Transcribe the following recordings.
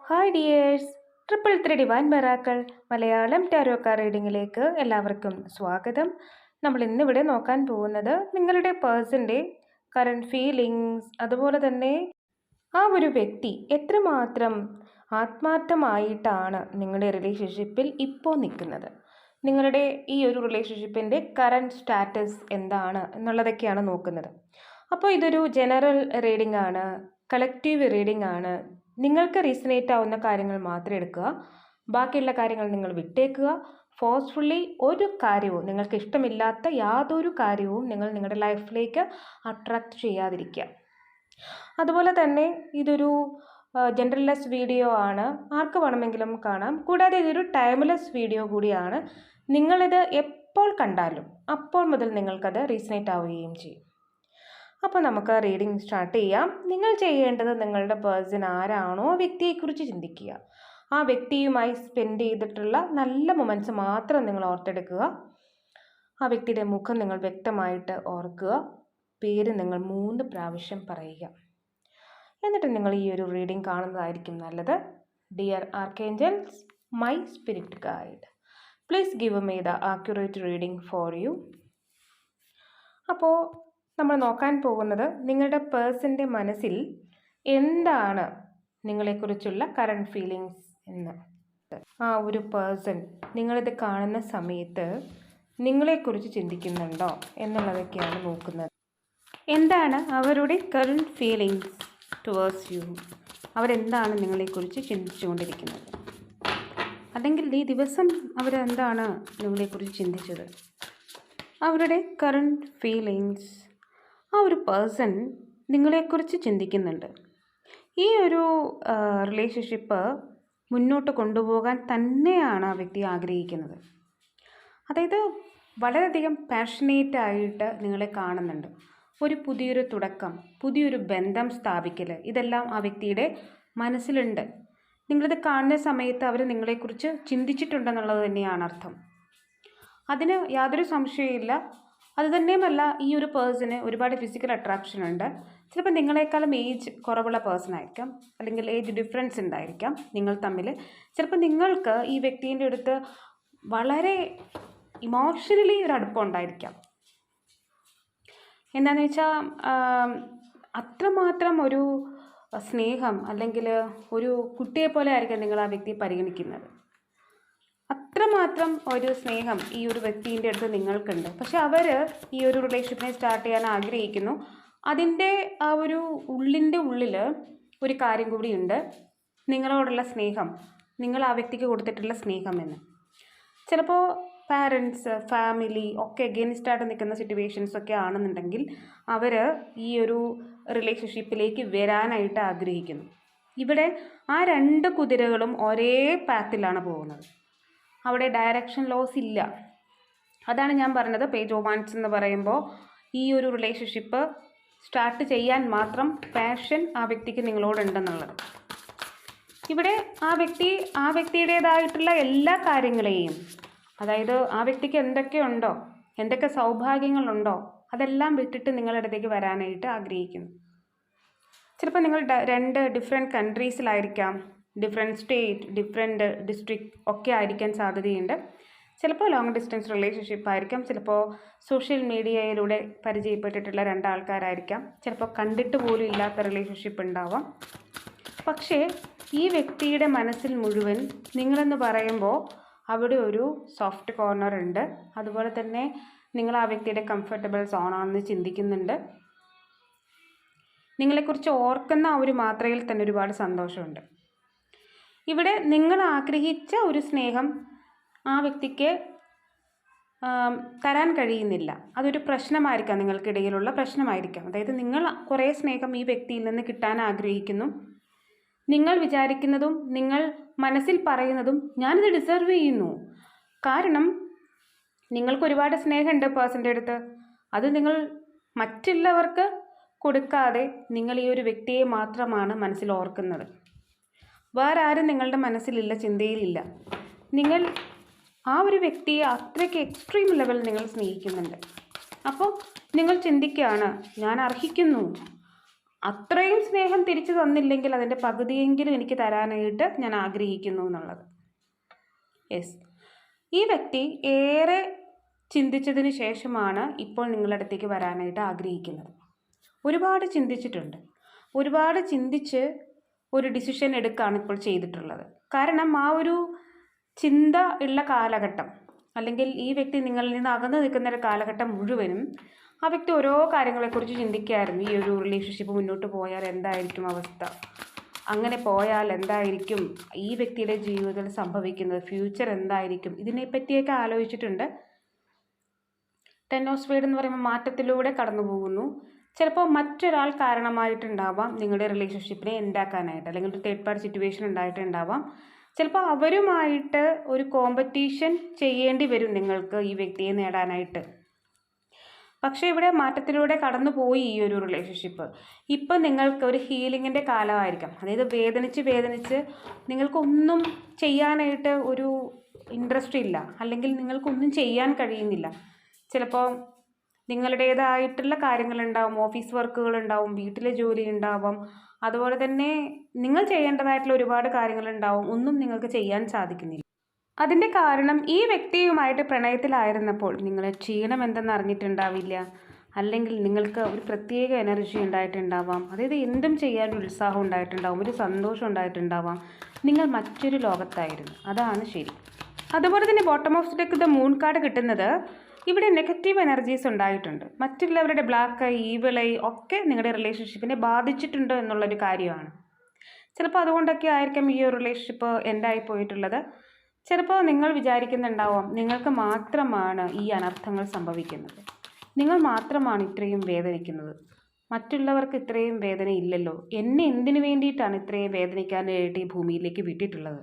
Hi dears triple three divine miracles Malayalam ടാരോക്ക റീഡിങ്ങിലേക്ക് എല്ലാവർക്കും സ്വാഗതം. നമ്മൾ ഇന്നിവിടെ നോക്കാൻ പോകുന്നത് നിങ്ങളുടെ പേഴ്സന്റെ കറണ്ട് ഫീലിങ്സ് അതുപോലെ തന്നെ ആ ഒരു വ്യക്തി എത്രമാത്രം ആത്മാർത്ഥമായിട്ടാണ് നിങ്ങളുടെ റിലേഷൻഷിപ്പിൽ ഇപ്പോൾ നിൽക്കുന്നത്. നിങ്ങളുടെ ഈ ഒരു റിലേഷൻഷിപ്പിന്റെ കറണ്ട് സ്റ്റാറ്റസ് എന്താണ് എന്നുള്ളതൊക്കെയാണ് നോക്കുന്നത്. അപ്പോൾ ഇതൊരു ജനറൽ റീഡിംഗ് ആണ് കളക്റ്റീവ് റീഡിംഗ് ആണ്. നിങ്ങൾക്ക് റീസണേറ്റ് ആവുന്ന കാര്യങ്ങൾ മാത്രം എടുക്കുക. ബാക്കിയുള്ള കാര്യങ്ങൾ നിങ്ങൾ വിട്ടേക്കുക. ഫോഴ്സ്ഫുള്ളി ഒരു കാര്യവും നിങ്ങൾക്ക് ഇഷ്ടമില്ലാത്ത യാതൊരു കാര്യവും നിങ്ങൾ നിങ്ങളുടെ ലൈഫിലേക്ക് അട്രാക്റ്റ് ചെയ്യാതിരിക്കുക. അതുപോലെ തന്നെ ഇതൊരു ജനറൽലെസ് വീഡിയോ ആണ്. ആർക്ക് വേണമെങ്കിലും കാണാം. കൂടാതെ ഇതൊരു ടൈംലെസ് വീഡിയോ കൂടിയാണ്. നിങ്ങളിത് എപ്പോൾ കണ്ടാലും അപ്പോൾ മുതൽ നിങ്ങൾക്കത് റീസണേറ്റ് ആവുകയും ചെയ്യും. അപ്പോൾ നമുക്ക് റീഡിംഗ് സ്റ്റാർട്ട് ചെയ്യാം. നിങ്ങൾ ചെയ്യേണ്ടത് നിങ്ങളുടെ പേഴ്സൺ ആരാണോ വ്യക്തിയെക്കുറിച്ച് ചിന്തിക്കുക. ആ വ്യക്തിയുമായി സ്പെൻഡ് ചെയ്തിട്ടുള്ള നല്ല മൊമെന്റ്സ് മാത്രം നിങ്ങൾ ഓർത്തെടുക്കുക. ആ വ്യക്തിയുടെ മുഖം നിങ്ങൾ വ്യക്തമായിട്ട് ഓർക്കുക. പേര് നിങ്ങൾ മൂന്ന് പ്രാവശ്യം പറയുക. എന്നിട്ട് നിങ്ങൾ ഈ ഒരു റീഡിംഗ് കാണുന്നതായിരിക്കും നല്ലത്. Dear archangels my spirit guide please give me the accurate reading for you അപ്പോൾ നമ്മൾ നോക്കാൻ പോകുന്നത് നിങ്ങളുടെ പേഴ്സന്റെ മനസ്സിൽ എന്താണ് നിങ്ങളെക്കുറിച്ചുള്ള കറണ്ട് ഫീലിങ്സ് എന്ന്. ആ ഒരു പേഴ്സൺ നിങ്ങളിത് കാണുന്ന സമയത്ത് നിങ്ങളെക്കുറിച്ച് ചിന്തിക്കുന്നുണ്ടോ എന്നുള്ളതൊക്കെയാണ് നോക്കുന്നത്. എന്താണ് അവരുടെ കറണ്ട് ഫീലിങ്സ് ടുവേഴ്സ് യു അവരെന്താണ് നിങ്ങളെക്കുറിച്ച് ചിന്തിച്ചുകൊണ്ടിരിക്കുന്നത്? അല്ലെങ്കിൽ ഈ ദിവസം അവരെന്താണ് നിങ്ങളെക്കുറിച്ച് ചിന്തിച്ചത്? അവരുടെ കറണ്ട് ഫീലിങ്സ് ആ ഒരു പേഴ്സൺ നിങ്ങളെക്കുറിച്ച് ചിന്തിക്കുന്നുണ്ട്. ഈ ഒരു റിലേഷൻഷിപ്പ് മുന്നോട്ട് കൊണ്ടുപോകാൻ തന്നെയാണ് ആ വ്യക്തി ആഗ്രഹിക്കുന്നത്. അതായത് വളരെയധികം പാഷനേറ്റ് ആയിട്ട് നിങ്ങളെ കാണുന്നുണ്ട്. ഒരു പുതിയൊരു തുടക്കം പുതിയൊരു ബന്ധം സ്ഥാപിക്കൽ ഇതെല്ലാം ആ വ്യക്തിയുടെ മനസ്സിലുണ്ട്. നിങ്ങളിത് കാണുന്ന സമയത്ത് അവർ നിങ്ങളെക്കുറിച്ച് ചിന്തിച്ചിട്ടുണ്ടെന്നുള്ളത് തന്നെയാണ് അർത്ഥം. അതിന് യാതൊരു സംശയമില്ല അതുതന്നെയുമല്ല ഈ ഒരു പേഴ്സന് ഒരുപാട് ഫിസിക്കൽ അട്രാക്ഷൻ ഉണ്ട്. ചിലപ്പോൾ നിങ്ങളെക്കാളും ഏജ് കുറവുള്ള പേഴ്സൺ ആയിരിക്കാം. അല്ലെങ്കിൽ ഏജ് ഡിഫറൻസ് ഉണ്ടായിരിക്കാം നിങ്ങൾ തമ്മിൽ ചിലപ്പോൾ നിങ്ങൾക്ക് ഈ വ്യക്തിന്റെ അടുത്ത് വളരെ ഇമോഷണലി ഒരു അടുപ്പം ഉണ്ടായിരിക്കാം. എന്താണെന്ന് വെച്ചാൽ അത്രമാത്രം ഒരു സ്നേഹം അല്ലെങ്കിൽ ഒരു കുട്ടിയെപ്പോലെ ആയിരിക്കാം നിങ്ങൾ ആ വ്യക്തിയെ പരിഗണിക്കുന്നത്. അത്രമാത്രം ഒരു സ്നേഹം ഈ ഒരു വ്യക്തിന്റെ അടുത്ത് നിങ്ങൾക്കുണ്ട്. പക്ഷെ അവർ ഈ ഒരു റിലേഷൻഷിപ്പിനെ സ്റ്റാർട്ട് ചെയ്യാൻ ആഗ്രഹിക്കുന്നു. അതിന്റെ ആ ഒരു ഉള്ളിന്റെ ഉള്ളിൽ ഒരു കാര്യം കൂടിയുണ്ട് നിങ്ങളോടുള്ള സ്നേഹം. നിങ്ങൾ ആ വ്യക്തിക്ക് കൊടുത്തിട്ടുള്ള സ്നേഹം എന്ന്. ചിലപ്പോൾ പാരൻസ് ഫാമിലി ഒക്കെ അഗെയിൻസ്റ്റായിട്ട് നിൽക്കുന്ന സിറ്റുവേഷൻസ് ഒക്കെ ആണെന്നുണ്ടെങ്കിൽ അവർ ഈ ഒരു റിലേഷൻഷിപ്പിലേക്ക് വരാനായിട്ട് ആഗ്രഹിക്കുന്നു. ഇവിടെ ആ രണ്ട് കുതിരകളും ഒരേ പാത്തിലാണ് പോകുന്നത്. അവിടെ ഡയറക്ഷൻ ലോസ് ഇല്ല. അതാണ് ഞാൻ പറഞ്ഞത് പേജ് ഒമാൻസ് എന്ന് പറയുമ്പോൾ ഈ ഒരു റിലേഷൻഷിപ്പ് സ്റ്റാർട്ട് ചെയ്യാൻ മാത്രം പാഷൻ ആ വ്യക്തിക്ക് നിങ്ങളോടുണ്ടെന്നുള്ളത്. ഇവിടെ ആ വ്യക്തി ആ വ്യക്തിയുടേതായിട്ടുള്ള എല്ലാ കാര്യങ്ങളെയും അതായത് ആ വ്യക്തിക്ക് എന്തൊക്കെയുണ്ടോ എന്തൊക്കെ സൗഭാഗ്യങ്ങളുണ്ടോ അതെല്ലാം വിട്ടിട്ട് നിങ്ങളുടെ അടുത്തേക്ക് വരാനായിട്ട് ആഗ്രഹിക്കുന്നു. ചിലപ്പോൾ നിങ്ങൾ രണ്ട് ഡിഫറെന്റ് കൺട്രീസിലായിരിക്കാം ഡിഫറെന്റ് സ്റ്റേറ്റ് ഡിഫറെന്റ് ഡിസ്ട്രിക്ട് ഒക്കെ ആയിരിക്കാൻ സാധ്യതയുണ്ട്. ചിലപ്പോൾ ലോങ് ഡിസ്റ്റൻസ് റിലേഷൻഷിപ്പ് ആയിരിക്കാം. ചിലപ്പോൾ സോഷ്യൽ മീഡിയയിലൂടെ പരിചയപ്പെട്ടിട്ടുള്ള രണ്ടാൾക്കാരായിരിക്കാം. ചിലപ്പോൾ കണ്ടിട്ട് പോലും ഇല്ലാത്ത റിലേഷൻഷിപ്പ് ഉണ്ടാവാം. പക്ഷേ ഈ വ്യക്തിയുടെ മനസ്സിൽ മുഴുവൻ നിങ്ങളെന്ന് പറയുമ്പോൾ അവിടെ ഒരു സോഫ്റ്റ് കോർണർ ഉണ്ട്. അതുപോലെ തന്നെ നിങ്ങൾ ആ വ്യക്തിയുടെ കംഫർട്ടബിൾ സോണാണെന്ന് ചിന്തിക്കുന്നുണ്ട്. നിങ്ങളെക്കുറിച്ച് ഓർക്കുന്ന ആ ഒരു മാത്രയിൽ തന്നെ ഒരുപാട് സന്തോഷമുണ്ട്. ഇവിടെ നിങ്ങൾ ആഗ്രഹിച്ച ഒരു സ്നേഹം ആ വ്യക്തിക്ക് തരാൻ കഴിയുന്നില്ല. അതൊരു പ്രശ്നമായിരിക്കാം നിങ്ങൾക്കിടയിലുള്ള പ്രശ്നമായിരിക്കാം. അതായത് നിങ്ങൾ കുറേ സ്നേഹം ഈ വ്യക്തിയിൽ നിന്ന് കിട്ടാൻ ആഗ്രഹിക്കുന്നു. നിങ്ങൾ വിചാരിക്കുന്നതും നിങ്ങൾ മനസ്സിൽ പറയുന്നതും ഞാനിത് ഡിസർവ് ചെയ്യുന്നു. കാരണം നിങ്ങൾക്ക് ഒരുപാട് സ്നേഹമുണ്ട് പേഴ്സന്റെ അടുത്ത്. അത് നിങ്ങൾ മറ്റുള്ളവർക്ക് കൊടുക്കാതെ നിങ്ങൾ ഈ ഒരു വ്യക്തിയെ മാത്രമാണ് മനസ്സിൽ ഓർക്കുന്നത്. വേറെ ആരും നിങ്ങളുടെ മനസ്സിലില്ല ചിന്തയിലില്ല. നിങ്ങൾ ആ ഒരു വ്യക്തിയെ അത്രയ്ക്ക് എക്സ്ട്രീം ലെവൽ നിങ്ങൾ സ്നേഹിക്കുന്നുണ്ട്. അപ്പോൾ നിങ്ങൾ ചിന്തിക്കുകയാണ് ഞാൻ അർഹിക്കുന്നു. അത്രയും സ്നേഹം തിരിച്ചു തന്നില്ലെങ്കിൽ അതിന്റെ പകുതിയെങ്കിലും എനിക്ക് തരാനായിട്ട് ഞാൻ ആഗ്രഹിക്കുന്നു എന്നുള്ളത്. യെസ് ഈ വ്യക്തി ഏറെ ചിന്തിച്ചതിന് ശേഷമാണ് ഇപ്പോൾ നിങ്ങളുടെ അടുത്തേക്ക് വരാനായിട്ട് ആഗ്രഹിക്കുന്നത്. ഒരുപാട് ചിന്തിച്ചിട്ടുണ്ട്. ഒരുപാട് ചിന്തിച്ച് ഒരു ഡിസിഷൻ എടുക്കുകയാണ് ഇപ്പോൾ ചെയ്തിട്ടുള്ളത്. കാരണം ആ ഒരു ചിന്ത ഉള്ള കാലഘട്ടം അല്ലെങ്കിൽ ഈ വ്യക്തി നിങ്ങളിൽ നിന്ന് അകന്നു നിൽക്കുന്ന ഒരു കാലഘട്ടം മുഴുവനും ആ വ്യക്തി ഓരോ കാര്യങ്ങളെക്കുറിച്ച് ചിന്തിക്കുകയായിരുന്നു ഈ ഒരു റിലേഷൻഷിപ്പ് മുന്നോട്ട് പോയാൽ എന്തായിരിക്കും അവസ്ഥ? അങ്ങനെ പോയാൽ എന്തായിരിക്കും ഈ വ്യക്തിയുടെ ജീവിതത്തിൽ സംഭവിക്കുന്നത്? ഫ്യൂച്ചർ എന്തായിരിക്കും? ഇതിനെപ്പറ്റിയൊക്കെ ആലോചിച്ചിട്ടുണ്ട്. ടെൻ ഓഫ് സ്പീഡ് എന്ന് പറയുമ്പോൾ മാറ്റത്തിലൂടെ കടന്നു പോകുന്നു ചിലപ്പോൾ മറ്റൊരാൾ കാരണമായിട്ടുണ്ടാവാം നിങ്ങളുടെ റിലേഷൻഷിപ്പിനെ ഉണ്ടാക്കാനായിട്ട് അല്ലെങ്കിൽ ഒരു തേർഡ് പാർട്ടി സിറ്റുവേഷൻ ഉണ്ടായിട്ടുണ്ടാവാം. ചിലപ്പോൾ അവരുമായിട്ട് ഒരു കോമ്പറ്റീഷൻ ചെയ്യേണ്ടി വരും നിങ്ങൾക്ക് ഈ വ്യക്തിയെ നേടാനായിട്ട്. പക്ഷേ ഇവിടെ മാറ്റത്തിലൂടെ കടന്നുപോയി ഈ ഒരു റിലേഷൻഷിപ്പ് ഇപ്പം നിങ്ങൾക്ക് ഒരു ഹീലിങ്ങിന്റെ കാലമായിരിക്കാം. അതായത് വേദനിച്ച് വേദനിച്ച് നിങ്ങൾക്കൊന്നും ചെയ്യാനായിട്ട് ഒരു ഇൻട്രസ്റ്റ് ഇല്ല അല്ലെങ്കിൽ നിങ്ങൾക്കൊന്നും ചെയ്യാൻ കഴിയുന്നില്ല. ചിലപ്പോൾ നിങ്ങളുടേതായിട്ടുള്ള കാര്യങ്ങളുണ്ടാവും. ഓഫീസ് വർക്കുകൾ ഉണ്ടാവും വീട്ടിലെ ജോലി ഉണ്ടാവും. അതുപോലെ തന്നെ നിങ്ങൾ ചെയ്യേണ്ടതായിട്ടുള്ള ഒരുപാട് കാര്യങ്ങളുണ്ടാവും. ഒന്നും നിങ്ങൾക്ക് ചെയ്യാൻ സാധിക്കുന്നില്ല. അതിന്റെ കാരണം ഈ വ്യക്തിയുമായിട്ട് പ്രണയത്തിലായിരുന്നപ്പോൾ നിങ്ങളെ ക്ഷീണം എന്തെന്ന് അറിഞ്ഞിട്ടുണ്ടാവില്ല. അല്ലെങ്കിൽ നിങ്ങൾക്ക് ഒരു പ്രത്യേക എനർജി ഉണ്ടായിട്ടുണ്ടാവാം. അതായത് എന്തും ചെയ്യാൻ ഉത്സാഹം ഉണ്ടായിട്ടുണ്ടാവും. ഒരു സന്തോഷം ഉണ്ടായിട്ടുണ്ടാവാം. നിങ്ങൾ മറ്റൊരു ലോകത്തായിരുന്നു. അതാണ് ശരി. അതുപോലെ തന്നെ bottom of deck the moon card കിട്ടുന്നത് ഇവിടെ നെഗറ്റീവ് എനർജീസ് ഉണ്ടായിട്ടുണ്ട്. മറ്റുള്ളവരുടെ ബ്ലാക്ക് ഐ ഒക്കെ നിങ്ങളുടെ റിലേഷൻഷിപ്പിനെ ബാധിച്ചിട്ടുണ്ട് എന്നുള്ളൊരു കാര്യമാണ്. ചിലപ്പോൾ അതുകൊണ്ടൊക്കെ ആയിരിക്കും ഈ ഒരു റിലേഷൻഷിപ്പ് എൻഡായി പോയിട്ടുള്ളത്. ചിലപ്പോൾ നിങ്ങൾ വിചാരിക്കുന്നുണ്ടാവാം നിങ്ങൾക്ക് മാത്രമാണ് ഈ അനർത്ഥങ്ങൾ സംഭവിക്കുന്നത്. നിങ്ങൾ മാത്രമാണ് ഇത്രയും വേദനിക്കുന്നത്. മറ്റുള്ളവർക്ക് ഇത്രയും വേദന ഇല്ലല്ലോ. എന്നെ എന്തിനു വേണ്ടിയിട്ടാണ് ഇത്രയും വേദനിക്കാനായിട്ട് ഈ ഭൂമിയിലേക്ക് വിട്ടിട്ടുള്ളത്?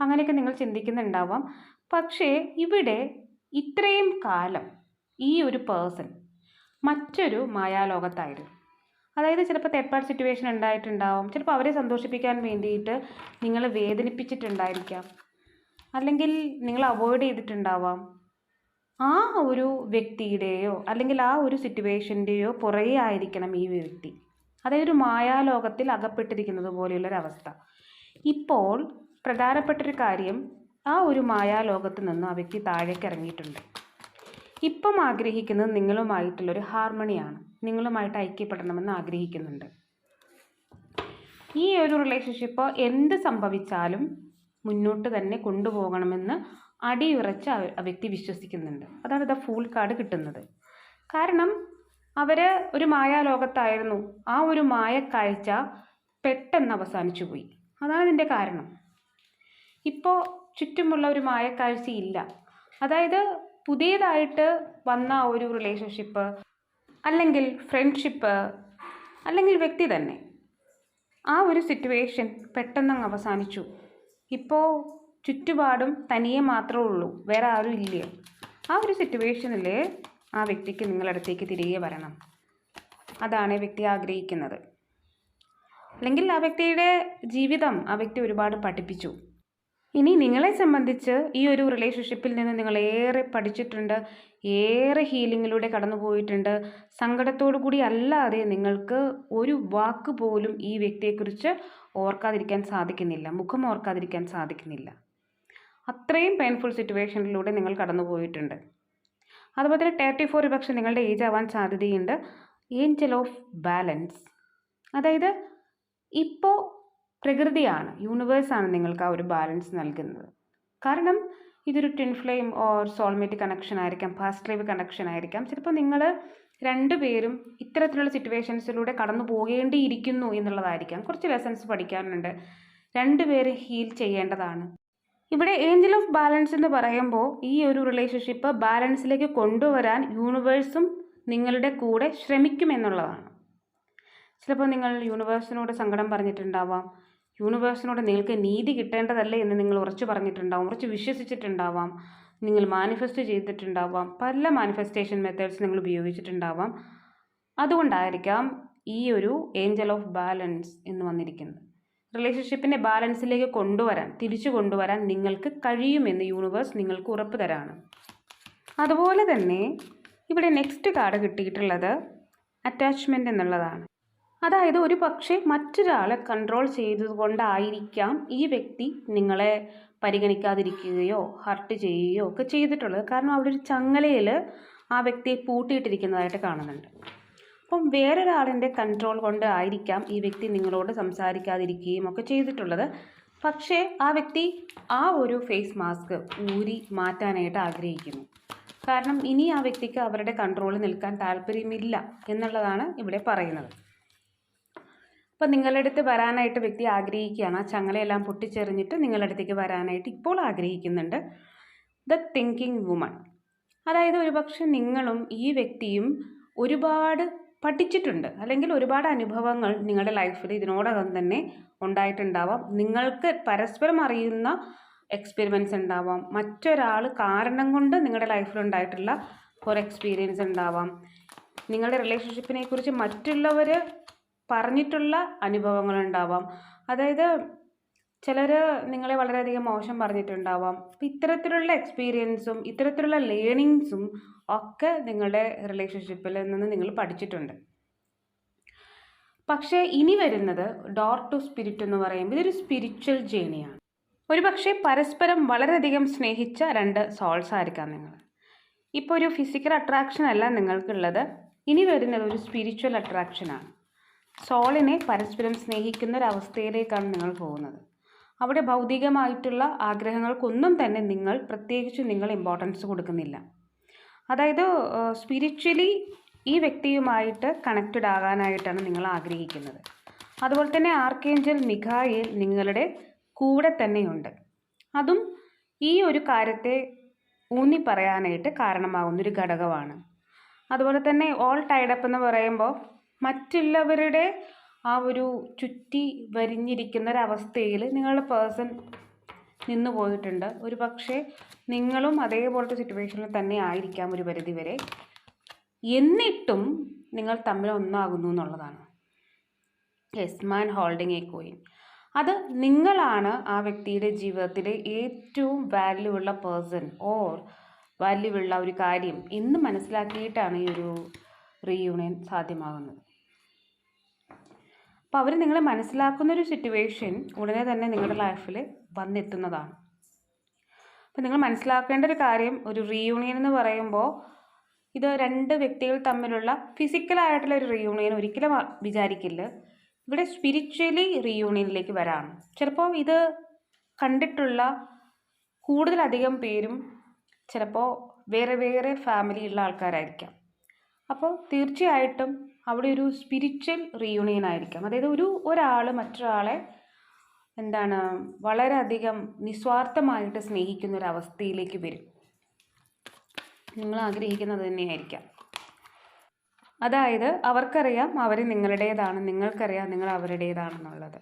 അങ്ങനെയൊക്കെ നിങ്ങൾ ചിന്തിക്കുന്നുണ്ടാവാം. പക്ഷേ ഇവിടെ ഇത്രയും കാലം ഈ ഒരു പേഴ്സൺ മറ്റൊരു മായാലോകത്തായിരുന്നു. അതായത് ചിലപ്പോൾ തേർഡ് പാർട്ടി സിറ്റുവേഷൻ ഉണ്ടായിട്ടുണ്ടാവും. ചിലപ്പോൾ അവരെ സന്തോഷിപ്പിക്കാൻ വേണ്ടിയിട്ട് നിങ്ങളെ വേദനിപ്പിച്ചിട്ടുണ്ടായിരിക്കാം. അല്ലെങ്കിൽ നിങ്ങൾ അവോയ്ഡ് ചെയ്തിട്ടുണ്ടാവാം. ആ ഒരു വ്യക്തിയുടെയോ അല്ലെങ്കിൽ ആ ഒരു സിറ്റുവേഷന്റെയോ പുറകെ ആയിരിക്കണം ഈ വ്യക്തി. അതായത് ഒരു മായാലോകത്തിൽ അകപ്പെട്ടിരിക്കുന്നത് പോലെയുള്ളൊരവസ്ഥ. ഇപ്പോൾ പ്രധാനപ്പെട്ടൊരു കാര്യം ആ ഒരു മായാലോകത്ത് നിന്നും ആ വ്യക്തി താഴേക്ക് ഇറങ്ങിയിട്ടുണ്ട് ഇപ്പം ആഗ്രഹിക്കുന്നത് നിങ്ങളുമായിട്ടുള്ളൊരു ഹാർമണിയാണ്. നിങ്ങളുമായിട്ട് ഐക്യപ്പെടണമെന്ന് ആഗ്രഹിക്കുന്നുണ്ട്. ഈ ഒരു റിലേഷൻഷിപ്പ് എന്ത് സംഭവിച്ചാലും മുന്നോട്ട് തന്നെ കൊണ്ടുപോകണമെന്ന് അടിയുറച്ച് ആ വ്യക്തി വിശ്വസിക്കുന്നുണ്ട്. അതാണ് ദ ഫൂൾ കാർഡ് കിട്ടുന്നത്. കാരണം അവർ ഒരു മായാലോകത്തായിരുന്നു. ആ ഒരു മായ കാഴ്ച പെട്ടെന്ന് അവസാനിച്ചു പോയി അതാണ് ഇതിന്റെ കാരണം. ഇപ്പോൾ ചുറ്റുമുള്ള ഒരു മായക്കാഴ്ചയില്ല. അതായത് പുതിയതായിട്ട് വന്ന ഒരു റിലേഷൻഷിപ്പ് അല്ലെങ്കിൽ ഫ്രണ്ട്ഷിപ്പ് അല്ലെങ്കിൽ വ്യക്തി തന്നെ ആ ഒരു സിറ്റുവേഷൻ പെട്ടെന്നങ്ങ് അവസാനിച്ചു. ഇപ്പോൾ ചുറ്റുപാടും തനിയെ മാത്രമേ ഉള്ളൂ വേറെ ആരും ഇല്ല? ആ ഒരു സിറ്റുവേഷനിൽ ആ വ്യക്തിക്ക് നിങ്ങളടുത്തേക്ക് തിരികെ വരണം. അതാണ് വ്യക്തി ആഗ്രഹിക്കുന്നത്. അല്ലെങ്കിൽ ആ വ്യക്തിയുടെ ജീവിതം ആ വ്യക്തി ഒരുപാട് പഠിപ്പിച്ചു. ഇനി നിങ്ങളെ സംബന്ധിച്ച് ഈ ഒരു റിലേഷൻഷിപ്പിൽ നിന്ന് നിങ്ങൾ ഏറെ പഠിച്ചിട്ടുണ്ട് ഏറെ ഹീലിങ്ങിലൂടെ കടന്നു പോയിട്ടുണ്ട്. സങ്കടത്തോടു കൂടി അല്ലാതെ നിങ്ങൾക്ക് ഒരു വാക്ക് പോലും ഈ വ്യക്തിയെക്കുറിച്ച് ഓർക്കാതിരിക്കാൻ സാധിക്കുന്നില്ല മുഖം ഓർക്കാതിരിക്കാൻ സാധിക്കുന്നില്ല. അത്രയും പെയിൻഫുൾ സിറ്റുവേഷനിലൂടെ നിങ്ങൾ കടന്നു പോയിട്ടുണ്ട്. അതുപോലെ തന്നെ തേർട്ടി ഫോർ പക്ഷെ നിങ്ങളുടെ ഏജ് ആവാൻ സാധ്യതയുണ്ട്. ഏഞ്ചൽ ഓഫ് ബാലൻസ് അതായത് ഇപ്പോൾ പ്രകൃതിയാണ് യൂണിവേഴ്സാണ് നിങ്ങൾക്ക് ആ ഒരു ബാലൻസ് നൽകുന്നത്. കാരണം ഇതൊരു twin flame or soulmate connection ആയിരിക്കാം ഫാസ്റ്റ് ലൈവ് കണക്ഷൻ ആയിരിക്കാം. ചിലപ്പോൾ നിങ്ങൾ രണ്ടുപേരും ഇത്തരത്തിലുള്ള സിറ്റുവേഷൻസിലൂടെ കടന്നു പോകേണ്ടിയിരിക്കുന്നു എന്നുള്ളതായിരിക്കാം. കുറച്ച് ലെസൺസ് പഠിക്കാനുണ്ട്. രണ്ടുപേരെ ഹീൽ ചെയ്യേണ്ടതാണ്. ഇവിടെ ഏഞ്ചൽ ഓഫ് ബാലൻസ് എന്ന് പറയുമ്പോൾ ഈ ഒരു റിലേഷൻഷിപ്പ് ബാലൻസിലേക്ക് കൊണ്ടുവരാൻ യൂണിവേഴ്സും നിങ്ങളുടെ കൂടെ ശ്രമിക്കുമെന്നുള്ളതാണ് ചിലപ്പോൾ നിങ്ങൾ യൂണിവേഴ്സിനോട് സങ്കടം പറഞ്ഞിട്ടുണ്ടാവാം. യൂണിവേഴ്സിനോട് നിങ്ങൾക്ക് നീതി കിട്ടേണ്ടതല്ലേ എന്ന് നിങ്ങൾ ഉറച്ചു പറഞ്ഞിട്ടുണ്ടാവും ഉറച്ച് വിശ്വസിച്ചിട്ടുണ്ടാവാം നിങ്ങൾ മാനിഫെസ്റ്റ് ചെയ്തിട്ടുണ്ടാവാം പല മാനിഫെസ്റ്റേഷൻ മെത്തേഡ്സ് നിങ്ങൾ ഉപയോഗിച്ചിട്ടുണ്ടാവാം. അതുകൊണ്ടായിരിക്കാം ഈ ഒരു ഏഞ്ചൽ ഓഫ് ബാലൻസ് എന്ന് വന്നിരിക്കുന്നത്. റിലേഷൻഷിപ്പിനെ ബാലൻസിലേക്ക് കൊണ്ടുവരാൻ തിരിച്ചു കൊണ്ടുവരാൻ നിങ്ങൾക്ക് കഴിയുമെന്ന് യൂണിവേഴ്സ് നിങ്ങൾക്ക് ഉറപ്പ് തരാണ്. അതുപോലെ തന്നെ ഇവിടെ നെക്സ്റ്റ് കാർഡ് കിട്ടിയിട്ടുള്ളത് അറ്റാച്ച്മെന്റ് എന്നുള്ളതാണ്. അതായത് ഒരു പക്ഷേ മറ്റൊരാളെ കൺട്രോൾ ചെയ്തുകൊണ്ടായിരിക്കാം ഈ വ്യക്തി നിങ്ങളെ പരിഗണിക്കാതിരിക്കുകയോ ഹർട്ട് ചെയ്യുകയോ ഒക്കെ ചെയ്തിട്ടുള്ളത്. കാരണം അവിടെ ഒരു ചങ്ങലയിൽ ആ വ്യക്തിയെ പൂട്ടിയിട്ടിരിക്കുന്നതായിട്ട് കാണുന്നുണ്ട്. അപ്പം വേറൊരാളിന്റെ കൺട്രോൾ കൊണ്ട് ആയിരിക്കാം ഈ വ്യക്തി നിങ്ങളോട് സംസാരിക്കാതിരിക്കുകയും ഒക്കെ ചെയ്തിട്ടുള്ളത്. പക്ഷേ ആ വ്യക്തി ആ ഒരു ഫേസ് മാസ്ക് ഊരി മാറ്റാനായിട്ട് ആഗ്രഹിക്കുന്നു. കാരണം ഇനി ആ വ്യക്തിക്ക് അവരുടെ കൺട്രോളിൽ നിൽക്കാൻ താല്പര്യമില്ല എന്നുള്ളതാണ് ഇവിടെ പറയുന്നത്. അപ്പം നിങ്ങളുടെ അടുത്ത് വരാനായിട്ട് വ്യക്തി ആഗ്രഹിക്കുകയാണ്. ആ ചങ്ങലയെല്ലാം പൊട്ടിച്ചെറിഞ്ഞിട്ട് നിങ്ങളുടെ അടുത്തേക്ക് വരാനായിട്ട് ഇപ്പോൾ ആഗ്രഹിക്കുന്നുണ്ട്. ദ തിങ്കിങ് വുമൺ അതായത് ഒരുപക്ഷെ നിങ്ങളും ഈ വ്യക്തിയും ഒരുപാട് പഠിച്ചിട്ടുണ്ട്. അല്ലെങ്കിൽ ഒരുപാട് അനുഭവങ്ങൾ നിങ്ങളുടെ ലൈഫിൽ ഇതിനോടകം തന്നെ ഉണ്ടായിട്ടുണ്ടാവാം. നിങ്ങൾക്ക് പരസ്പരം അറിയുന്ന എക്സ്പീരിയൻസ് ഉണ്ടാവാം. മറ്റൊരാൾ കാരണം കൊണ്ട് നിങ്ങളുടെ ലൈഫിൽ ഉണ്ടായിട്ടുള്ള ഒരു എക്സ്പീരിയൻസ് ഉണ്ടാവാം. നിങ്ങളുടെ റിലേഷൻഷിപ്പിനെ കുറിച്ച് മറ്റുള്ളവർ പറഞ്ഞിട്ടുള്ള അനുഭവങ്ങളുണ്ടാവാം. അതായത് ചിലർ നിങ്ങളെ വളരെയധികം മോശം പറഞ്ഞിട്ടുണ്ടാവാം. അപ്പം ഇത്തരത്തിലുള്ള എക്സ്പീരിയൻസും ഇത്തരത്തിലുള്ള ലേണിങ്സും ഒക്കെ നിങ്ങളുടെ റിലേഷൻഷിപ്പിൽ നിന്ന് നിങ്ങൾ പഠിച്ചിട്ടുണ്ട്. പക്ഷേ ഇനി വരുന്നത് ഡോർ ടു സ്പിരിറ്റ് എന്ന് പറയുമ്പോൾ ഇതൊരു സ്പിരിച്വൽ ജേണിയാണ് ഒരുപക്ഷെ പരസ്പരം വളരെയധികം സ്നേഹിച്ച രണ്ട് സോൾസ് ആയിരിക്കാം നിങ്ങൾ. ഇപ്പോൾ ഒരു ഫിസിക്കൽ അട്രാക്ഷൻ അല്ല നിങ്ങൾക്കുള്ളത്. ഇനി വരുന്നത് ഒരു സ്പിരിച്വൽ അട്രാക്ഷനാണ് സോളിനെ പരസ്പരം സ്നേഹിക്കുന്ന ഒരവസ്ഥയിലേക്കാണ് നിങ്ങൾ പോകുന്നത്. അവിടെ ഭൗതികമായിട്ടുള്ള ആഗ്രഹങ്ങൾക്കൊന്നും തന്നെ നിങ്ങൾ പ്രത്യേകിച്ച് നിങ്ങൾ ഇമ്പോർട്ടൻസ് കൊടുക്കുന്നില്ല. അതായത് സ്പിരിച്വലി ഈ വ്യക്തിയുമായിട്ട് കണക്റ്റഡ് ആകാനായിട്ടാണ് നിങ്ങൾ ആഗ്രഹിക്കുന്നത്. അതുപോലെ തന്നെ ആർക്കേഞ്ചൽ മിഖായിൽ നിങ്ങളുടെ കൂടെ തന്നെയുണ്ട്. അതും ഈ ഒരു കാര്യത്തെ ഊന്നി പറയാനായിട്ട് കാരണമാകുന്നൊരു ഘടകമാണ്. അതുപോലെ തന്നെ ഓൾ ടൈഡപ്പ് എന്ന് പറയുമ്പോൾ മറ്റുള്ളവരുടെ ആ ഒരു ചുറ്റി വരിഞ്ഞിരിക്കുന്ന ഒരവസ്ഥയിൽ നിങ്ങളുടെ പേഴ്സൺ നിന്ന് പോയിട്ടുണ്ട്. ഒരു പക്ഷേ നിങ്ങളും അതേപോലത്തെ സിറ്റുവേഷനിൽ തന്നെ ആയിരിക്കാം ഒരു പരിധി വരെ എന്നിട്ടും നിങ്ങൾ തമ്മിൽ ഒന്നാകുന്നു എന്നുള്ളതാണ്. Yes man holding a coin. അത് നിങ്ങളാണ് ആ വ്യക്തിയുടെ ജീവിതത്തിലെ ഏറ്റവും വാല്യൂ ഉള്ള പേഴ്സൺ ഓർ വാല്യൂ ഉള്ള ഒരു കാര്യം എന്ന് മനസ്സിലാക്കിയിട്ടാണ് ഈ ഒരു റീയൂണിയൻ സാധ്യമാകുന്നത്. അപ്പോൾ അവർ നിങ്ങളെ മനസ്സിലാക്കുന്ന ഒരു സിറ്റുവേഷൻ ഉടനെ തന്നെ നിങ്ങളുടെ ലൈഫിൽ വന്നെത്തുന്നതാണ്. അപ്പോൾ നിങ്ങൾ മനസ്സിലാക്കേണ്ട ഒരു കാര്യം ഒരു റീയൂണിയൻ എന്ന് പറയുമ്പോൾ ഇത് രണ്ട് വ്യക്തികൾ തമ്മിലുള്ള ഫിസിക്കലായിട്ടുള്ള ഒരു റീയൂണിയൻ ഒരിക്കലും വിചാരിക്കില്ല. ഇവിടെ സ്പിരിച്വലി റീയൂണിയനിലേക്ക് വരാണ്. ചിലപ്പോൾ ഇത് കണ്ടിട്ടുള്ള കൂടുതലധികം പേരും ചിലപ്പോൾ വേറെ വേറെ ഫാമിലിയുള്ള ആൾക്കാരായിരിക്കാം. അപ്പോൾ തീർച്ചയായിട്ടും അവിടെ ഒരു സ്പിരിച്വൽ റീയൂണിയൻ ആയിരിക്കും. അതായത് ഒരു ഒരാൾ മറ്റൊരാളെ എന്താണ് വളരെയധികം നിസ്വാർത്ഥമായിട്ട് സ്നേഹിക്കുന്ന ഒരു അവസ്ഥയിലേക്ക് വരും. നിങ്ങൾ ആഗ്രഹിക്കുന്നത് തന്നെയായിരിക്കാം. അതായത് അവർക്കറിയാം അവർ നിങ്ങളുടേതാണ് നിങ്ങൾക്കറിയാം നിങ്ങൾ അവരുടേതാണെന്നുള്ളത്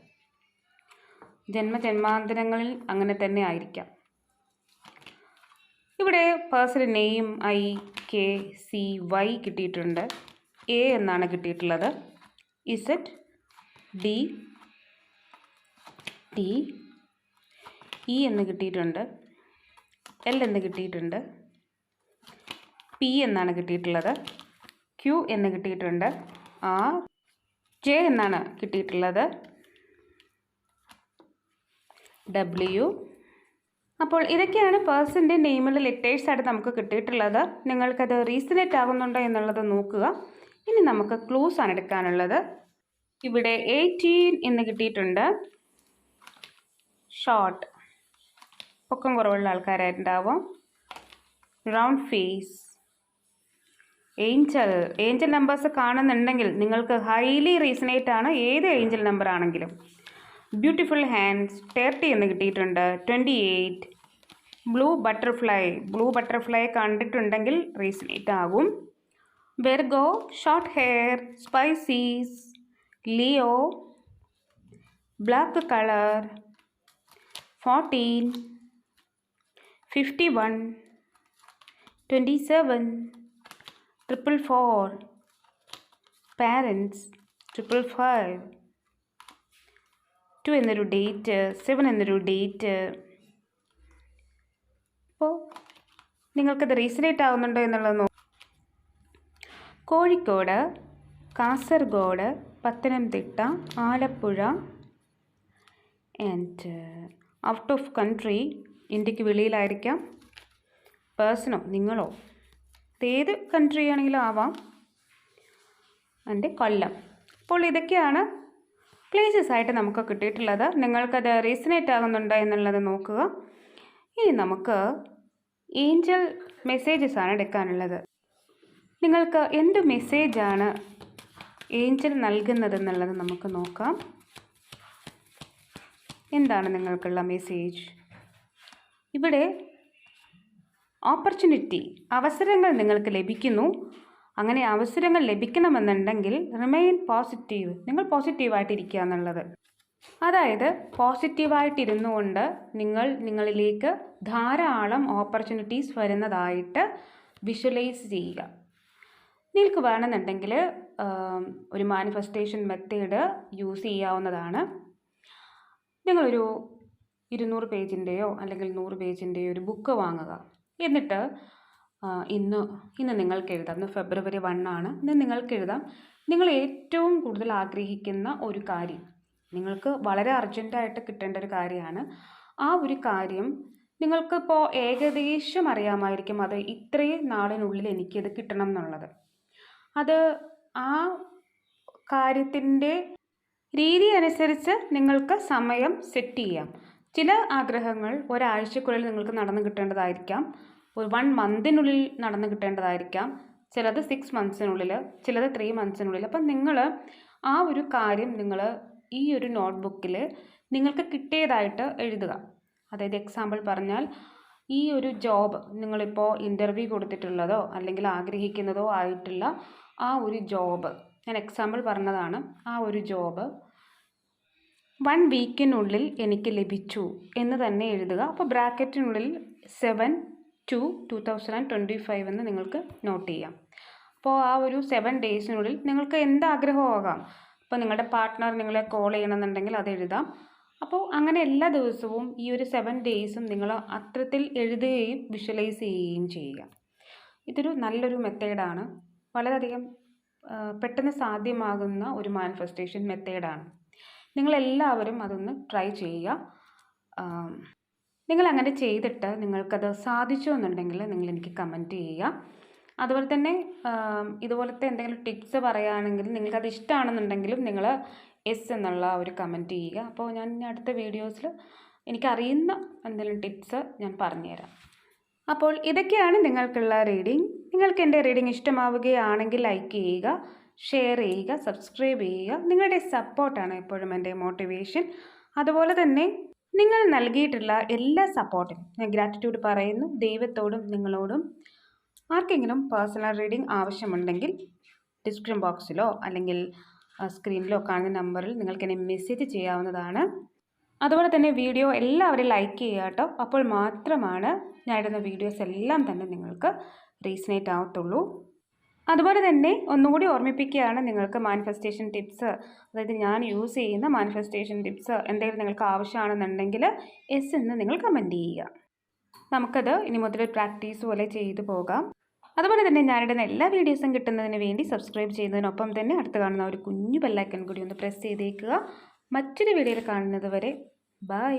ജന്മജന്മാന്തരങ്ങളിൽ അങ്ങനെ തന്നെ ആയിരിക്കാം. ഇവിടെ person name I K C Y കിട്ടിയിട്ടുണ്ട്. എ എന്നാണ് കിട്ടിയിട്ടുള്ളത്. ഇസറ്റ് ഡി ടി ഇ എന്ന് കിട്ടിയിട്ടുണ്ട്. എൽ എന്ന് കിട്ടിയിട്ടുണ്ട്. പി എന്നാണ് കിട്ടിയിട്ടുള്ളത്. ക്യു എന്ന് കിട്ടിയിട്ടുണ്ട്. ആർ ജെ എന്നാണ് കിട്ടിയിട്ടുള്ളത്. ഡബ്ല്യു അപ്പോൾ ഇതൊക്കെയാണ് പേഴ്സന്റെ നെയിമിൽ ലെറ്റേഴ്സായിട്ട് നമുക്ക് കിട്ടിയിട്ടുള്ളത്. നിങ്ങൾക്കത് റീസണേറ്റ് ആകുന്നുണ്ടോ എന്നുള്ളത് നോക്കുക. ഇനി നമുക്ക് ക്ലൂസ് ആണ് എടുക്കാനുള്ളത്. ഇവിടെ എയ്റ്റീൻ എന്ന് കിട്ടിയിട്ടുണ്ട്. ഷോർട്ട്. പൊക്കം കുറവുള്ള ആൾക്കാരായിട്ടുണ്ടാവും. Round face. Angel. Angel numbers കാണുന്നുണ്ടെങ്കിൽ നിങ്ങൾക്ക് ഹൈലി റീസണേറ്റ് ആണ് ഏത് ഏഞ്ചൽ നമ്പർ ആണെങ്കിലും. ബ്യൂട്ടിഫുൾ ഹാൻഡ്സ് തേർട്ടി എന്ന് കിട്ടിയിട്ടുണ്ട്. Twenty eight blue butterfly blue butterfly കണ്ടിട്ടുണ്ടെങ്കിൽ റീസണേറ്റ് ആകും. Virgo short hair species Leo black colour fourteen fifty one twenty seven triple four parents triple five two എന്നൊരു date seven എന്നൊരു date. അപ്പോൾ നിങ്ങൾക്കത് resonate ആവുന്നുണ്ടോ എന്നുള്ളത് no Kozhikode Kasaragod Pathanamthitta Alappuzha and out of country ഇന്ത്യയ്ക്ക് വെളിയിലായിരിക്കാം. പേഴ്സണോ നിങ്ങളോ? ഏത് കൺട്രി ആണെങ്കിലും ആവാം. ആൻഡ് കൊല്ലം. അപ്പോൾ ഇതൊക്കെയാണ് പ്ലേസസ് ആയിട്ട് നമുക്ക് കിട്ടിയിട്ടുള്ളത്. നിങ്ങൾക്കത് റീസണേറ്റ് ആകുന്നുണ്ടോ എന്നുള്ളത് നോക്കുക. ഇനി നമുക്ക് ഏഞ്ചൽ മെസ്സേജസ് ആണ് എടുക്കാനുള്ളത്. നിങ്ങൾക്ക് എന്ത് മെസ്സേജാണ് ഏഞ്ചൽ നൽകുന്നത് എന്നുള്ളത് നമുക്ക് നോക്കാം. എന്താണ് നിങ്ങൾക്കുള്ള മെസ്സേജ് ഇവിടെ ഓപ്പർച്യൂണിറ്റി അവസരങ്ങൾ നിങ്ങൾക്ക് ലഭിക്കുന്നു. അങ്ങനെ അവസരങ്ങൾ ലഭിക്കണമെന്നുണ്ടെങ്കിൽ റിമെയിൻ പോസിറ്റീവ് നിങ്ങൾ പോസിറ്റീവായിട്ടിരിക്കുക എന്നുള്ളത്. അതായത് പോസിറ്റീവായിട്ടിരുന്നു കൊണ്ട് നിങ്ങൾ നിങ്ങളിലേക്ക് ധാരാളം ഓപ്പർച്യൂണിറ്റീസ് വരുന്നതായിട്ട് വിഷ്വലൈസ് ചെയ്യുക. നിങ്ങൾക്ക് വേണമെന്നുണ്ടെങ്കിൽ ഒരു മാനിഫെസ്റ്റേഷൻ മെത്തേഡ് യൂസ് ചെയ്യാവുന്നതാണ്. നിങ്ങളൊരു ഇരുന്നൂറ് പേജിന്റെയോ അല്ലെങ്കിൽ നൂറ് പേജിന്റെയോ ഒരു ബുക്ക് വാങ്ങുക. എന്നിട്ട് ഇന്ന് ഇന്ന് നിങ്ങൾക്ക് എഴുതാം ഇന്ന് ഫെബ്രുവരി വൺ ആണ് ഇന്ന് നിങ്ങൾക്ക് എഴുതാം നിങ്ങൾ ഏറ്റവും കൂടുതൽ ആഗ്രഹിക്കുന്ന ഒരു കാര്യം. നിങ്ങൾക്ക് വളരെ അർജന്റായിട്ട് കിട്ടേണ്ട ഒരു കാര്യമാണ്. ആ ഒരു കാര്യം നിങ്ങൾക്കിപ്പോൾ ഏകദേശം അറിയാമായിരിക്കും അത് ഇത്രയും നാളിനുള്ളിൽ എനിക്കത് കിട്ടണം എന്നുള്ളത്. അത് ആ കാര്യത്തിന്റെ രീതി അനുസരിച്ച് നിങ്ങൾക്ക് സമയം സെറ്റ് ചെയ്യാം. ചില ആഗ്രഹങ്ങൾ ഒരാഴ്ചക്കുള്ളിൽ നിങ്ങൾക്ക് നടന്നു കിട്ടേണ്ടതായിരിക്കാം. ഒരു വൺ മന്തിനുള്ളിൽ നടന്നു കിട്ടേണ്ടതായിരിക്കാം. ചിലത് സിക്സ് മന്ത്സിനുള്ളിൽ ചിലത് ത്രീ മന്ത്സിനുള്ളിൽ അപ്പം നിങ്ങൾ ആ ഒരു കാര്യം നിങ്ങൾ ഈ ഒരു നോട്ട്ബുക്കിൽ നിങ്ങൾക്ക് കിട്ടിയതായിട്ട് എഴുതുക. അതായത് എക്സാമ്പിൾ പറഞ്ഞാൽ ഈ ഒരു ജോബ് നിങ്ങളിപ്പോൾ ഇന്റർവ്യൂ കൊടുത്തിട്ടുള്ളതോ അല്ലെങ്കിൽ ആഗ്രഹിക്കുന്നതോ ആയിട്ടുള്ള ആ ഒരു ജോബ് ഞാൻ എക്സാമ്പിൾ പറഞ്ഞതാണ്. ആ ഒരു ജോബ് വൺ വീക്കിനുള്ളിൽ എനിക്ക് ലഭിച്ചു എന്ന് തന്നെ എഴുതുക. അപ്പോൾ ബ്രാക്കറ്റിനുള്ളിൽ seven two two thousand and twenty five എന്ന് നിങ്ങൾക്ക് നോട്ട് ചെയ്യാം. അപ്പോൾ ആ ഒരു സെവൻ ഡേയ്സിനുള്ളിൽ നിങ്ങൾക്ക് എന്ത് ആഗ്രഹമാകാം ഇപ്പോൾ നിങ്ങളുടെ പാർട്ട്ണർ നിങ്ങളെ കോൾ ചെയ്യണമെന്നുണ്ടെങ്കിൽ അത് എഴുതാം. അപ്പോൾ അങ്ങനെ എല്ലാ ദിവസവും ഈ ഒരു സെവൻ ഡേയ്സും നിങ്ങൾ അത്രത്തിൽ എഴുതുകയും വിഷ്വലൈസ് ചെയ്യുകയും ചെയ്യുക. ഇതൊരു നല്ലൊരു മെത്തേഡാണ്. വളരെയധികം പെട്ടെന്ന് സാധ്യമാകുന്ന ഒരു മാനിഫെസ്റ്റേഷൻ മെത്തേഡാണ്. നിങ്ങളെല്ലാവരും അതൊന്ന് ട്രൈ ചെയ്യുക. നിങ്ങൾ അങ്ങനെ ചെയ്തിട്ട് നിങ്ങൾക്കത് സാധിച്ചു എന്നുണ്ടെങ്കിൽ നിങ്ങൾ എനിക്ക് കമന്റ് ചെയ്യുക. അതുപോലെ തന്നെ ഇതുപോലത്തെ എന്തെങ്കിലും ടിപ്സ് പറയുകയാണെങ്കിൽ നിങ്ങൾക്കത് ഇഷ്ടമാണെന്നുണ്ടെങ്കിലും നിങ്ങൾ എസ് എന്നുള്ള ഒരു കമന്റ് ചെയ്യുക. അപ്പോൾ ഞാൻ അടുത്ത വീഡിയോസിൽ എനിക്കറിയുന്ന എന്തെങ്കിലും ടിപ്സ് ഞാൻ പറഞ്ഞുതരാം. അപ്പോൾ ഇതൊക്കെയാണ് നിങ്ങൾക്കുള്ള റീഡിംഗ് നിങ്ങൾക്ക് എന്റെ റീഡിംഗ് ഇഷ്ടമാവുകയാണെങ്കിൽ ലൈക്ക് ചെയ്യുക ഷെയർ ചെയ്യുക സബ്സ്ക്രൈബ് ചെയ്യുക. നിങ്ങളുടെ സപ്പോർട്ടാണ് എപ്പോഴും എന്റെ മോട്ടിവേഷൻ അതുപോലെ തന്നെ നിങ്ങൾ നൽകിയിട്ടുള്ള എല്ലാ സപ്പോർട്ടിനും ഞാൻ ഗ്രാറ്റിറ്റ്യൂഡ് പറയുന്നു. ദൈവത്തോടും നിങ്ങളോടും. ആർക്കെങ്കിലും പേഴ്സണൽ റീഡിംഗ് ആവശ്യമുണ്ടെങ്കിൽ ഡിസ്ക്രിപ്ഷൻ ബോക്സിലോ അല്ലെങ്കിൽ സ്ക്രീനിലോ കാണുന്ന നമ്പറിൽ നിങ്ങൾക്ക് എന്നെ മെസ്സേജ് ചെയ്യാവുന്നതാണ്. അതുപോലെ തന്നെ വീഡിയോ എല്ലാവരും ലൈക്ക് ചെയ്യുക കേട്ടോ. അപ്പോൾ മാത്രമാണ് ഞാൻ ഇടുന്ന വീഡിയോസ് എല്ലാം തന്നെ നിങ്ങൾക്ക് റീസണേറ്റ് ആവത്തുള്ളൂ. അതുപോലെ തന്നെ ഒന്നുകൂടി ഓർമ്മിപ്പിക്കുകയാണ് നിങ്ങൾക്ക് മാനിഫെസ്റ്റേഷൻ ടിപ്സ് അതായത് ഞാൻ യൂസ് ചെയ്യുന്ന മാനിഫെസ്റ്റേഷൻ ടിപ്സ് എന്തെങ്കിലും നിങ്ങൾക്ക് ആവശ്യമാണെന്നുണ്ടെങ്കിൽ എസ് എന്ന് നിങ്ങൾ കമന്റ് ചെയ്യുക. നമുക്കത് ഇനി മുതൽ പ്രാക്ടീസ് പോലെ ചെയ്തു പോകാം. അതുപോലെ തന്നെ ഞാനിടുന്ന എല്ലാ വീഡിയോസും കിട്ടുന്നതിന് വേണ്ടി സബ്സ്ക്രൈബ് ചെയ്യുന്നതിനൊപ്പം തന്നെ അടുത്ത് കാണുന്ന ഒരു കുഞ്ഞു ബെല്ലൈക്കൻ കൂടി ഒന്ന് പ്രസ് ചെയ്തേക്കുക. മറ്റൊരു വീഡിയോയിൽ കാണുന്നത് വരെ ബൈ